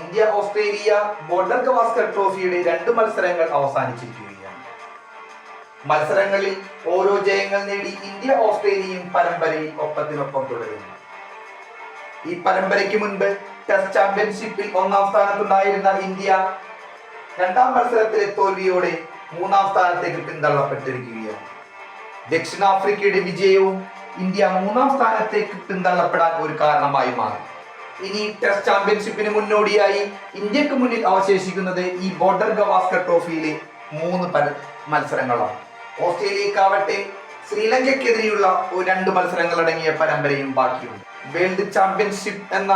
India Australia border Gavaskar ട്രോഫിയുടെ രണ്ട് മത്സരങ്ങൾ അവസാനിച്ചിരിക്കുകയാണ്. മത്സരങ്ങളിൽ ഓരോ ജയങ്ങൾ നേടി ഇന്ത്യ ഓസ്ട്രേലിയയും പരമ്പരയിൽ ഒപ്പത്തിനൊപ്പം തുടരുന്നു. ഈ പരമ്പരയ്ക്ക് മുൻപ് ടെസ്റ്റ് ചാമ്പ്യൻഷിപ്പിൽ ഒന്നാം സ്ഥാനത്തുണ്ടായിരുന്ന ഇന്ത്യ രണ്ടാം മത്സരത്തിലെ തോൽവിയോടെ മൂന്നാം സ്ഥാനത്തേക്ക് പിന്തള്ളപ്പെട്ടിരിക്കുകയാണ്. ദക്ഷിണാഫ്രിക്കയുടെ വിജയവും ഇന്ത്യ മൂന്നാം സ്ഥാനത്തേക്ക് പിന്തള്ളപ്പെടാൻ ഒരു കാരണമായി മാറി. ഇനി ടെസ്റ്റ് ചാമ്പ്യൻഷിപ്പിന് മുന്നോടിയായി ഇന്ത്യയ്ക്ക് മുന്നിൽ അവശേഷിക്കുന്നത് ഈ ബോർഡർ ഗവാസ്കർ ട്രോഫിയിലെ മൂന്ന് മത്സരങ്ങളാണ്. ഓസ്ട്രേലിയക്കാവട്ടെ ശ്രീലങ്കയ്ക്കെതിരെയുള്ള രണ്ട് മത്സരങ്ങൾ അടങ്ങിയ പരമ്പരയും ബാക്കിയുണ്ട്. വേൾഡ് ചാമ്പ്യൻഷിപ്പ് എന്ന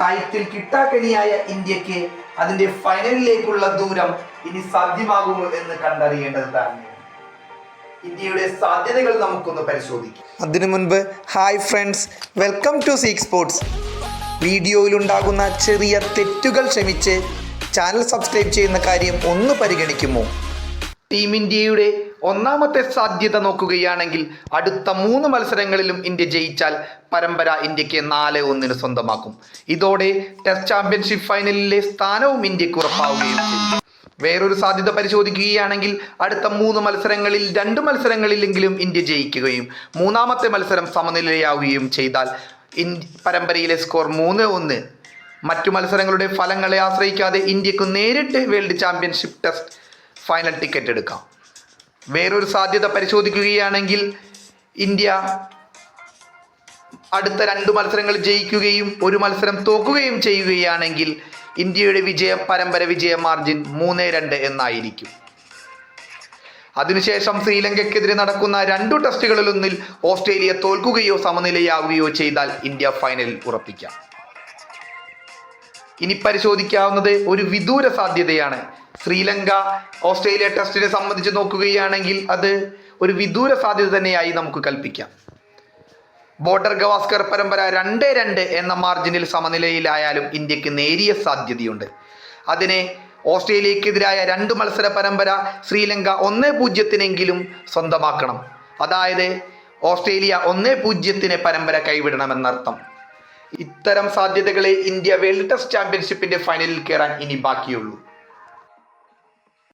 ടൈറ്റിൽ കിട്ടാക്കനിയായ ഇന്ത്യയ്ക്ക് അതിന്റെ ഫൈനലിലേക്കുള്ള ദൂരം ഇനി സാധ്യമാകുമോ എന്ന് കണ്ടറിയേണ്ടത് തന്നെയാണ് ഇന്ത്യയുടെ സാധ്യതകൾ നമുക്കൊന്ന് പരിശോധിക്കാം. അതിനു മുൻപ് hi friends welcome to seek sports വീഡിയോയിലുണ്ടാകുന്ന ചെറിയ തെറ്റുകൾ ക്ഷമിച്ച് ചാനൽ സബ്സ്ക്രൈബ് ചെയ്യുന്ന കാര്യം ഒന്ന് പരിഗണിക്കുമോ? ടീം ഇന്ത്യയുടെ ഒന്നാമത്തെ സാധ്യത നോക്കുകയാണെങ്കിൽ അടുത്ത മൂന്ന് മത്സരങ്ങളിലും ഇന്ത്യ ജയിച്ചാൽ പരമ്പര ഇന്ത്യയ്ക്ക് നാല് ഒന്നിന് സ്വന്തമാക്കും. ഇതോടെ ടെസ്റ്റ് ചാമ്പ്യൻഷിപ്പ് ഫൈനലിലെ സ്ഥാനവും ഇന്ത്യയ്ക്ക് ഉറപ്പാവുകയും വേറൊരു സാധ്യത പരിശോധിക്കുകയാണെങ്കിൽ അടുത്ത മൂന്ന് മത്സരങ്ങളിൽ രണ്ട് മത്സരങ്ങളിലെങ്കിലും ഇന്ത്യ ജയിക്കുകയും മൂന്നാമത്തെ മത്സരം സമനിലയാവുകയും ചെയ്താൽ പരമ്പരയിലെ സ്കോർ മൂന്ന് ഒന്ന് മറ്റു മത്സരങ്ങളുടെ ഫലങ്ങളെ ആശ്രയിക്കാതെ ഇന്ത്യയ്ക്ക് നേരിട്ട് world championship test final ticket എടുക്കാം. വേറൊരു സാധ്യത പരിശോധിക്കുകയാണെങ്കിൽ ഇന്ത്യ അടുത്ത രണ്ട് മത്സരങ്ങൾ ജയിക്കുകയും ഒരു മത്സരം തോക്കുകയും ചെയ്യുകയാണെങ്കിൽ ഇന്ത്യയുടെ വിജയ പരമ്പര വിജയ മാർജിൻ മൂന്ന് രണ്ട് എന്നായിരിക്കും. അതിനുശേഷം ശ്രീലങ്കയ്ക്കെതിരെ നടക്കുന്ന രണ്ടു ടെസ്റ്റുകളിലൊന്നിൽ ഓസ്ട്രേലിയ തോൽക്കുകയോ സമനിലയാവുകയോ ചെയ്താൽ ഇന്ത്യ ഫൈനലിൽ ഉറപ്പിക്കാം. ഇനി പരിശോധിക്കാവുന്നത് ഒരു വിദൂര സാധ്യതയാണ്. ശ്രീലങ്ക ഓസ്ട്രേലിയ ടെസ്റ്റിനെ സംബന്ധിച്ച് നോക്കുകയാണെങ്കിൽ അത് ഒരു വിദൂര സാധ്യത തന്നെയായി നമുക്ക് കൽപ്പിക്കാം. ബോർഡർ ഗവാസ്കർ പരമ്പര രണ്ട് രണ്ട് എന്ന മാർജിനിൽ സമനിലയിലായാലും ഇന്ത്യയ്ക്ക് നേരിയ സാധ്യതയുണ്ട്. അതിനെ ഓസ്ട്രേലിയക്കെതിരായ രണ്ട് മത്സര പരമ്പര ശ്രീലങ്ക ഒന്നേ പൂജ്യത്തിനെങ്കിലും സ്വന്തമാക്കണം. അതായത് ഓസ്ട്രേലിയ ഒന്നേ പൂജ്യത്തിന് പരമ്പര കൈവിടണമെന്നർത്ഥം. ഇത്തരം സാധ്യതകളെ ഇന്ത്യ വേൾഡ് ടെസ്റ്റ് ചാമ്പ്യൻഷിപ്പിന്റെ ഫൈനലിൽ കയറാൻ ഇനി ബാക്കിയുള്ളൂ.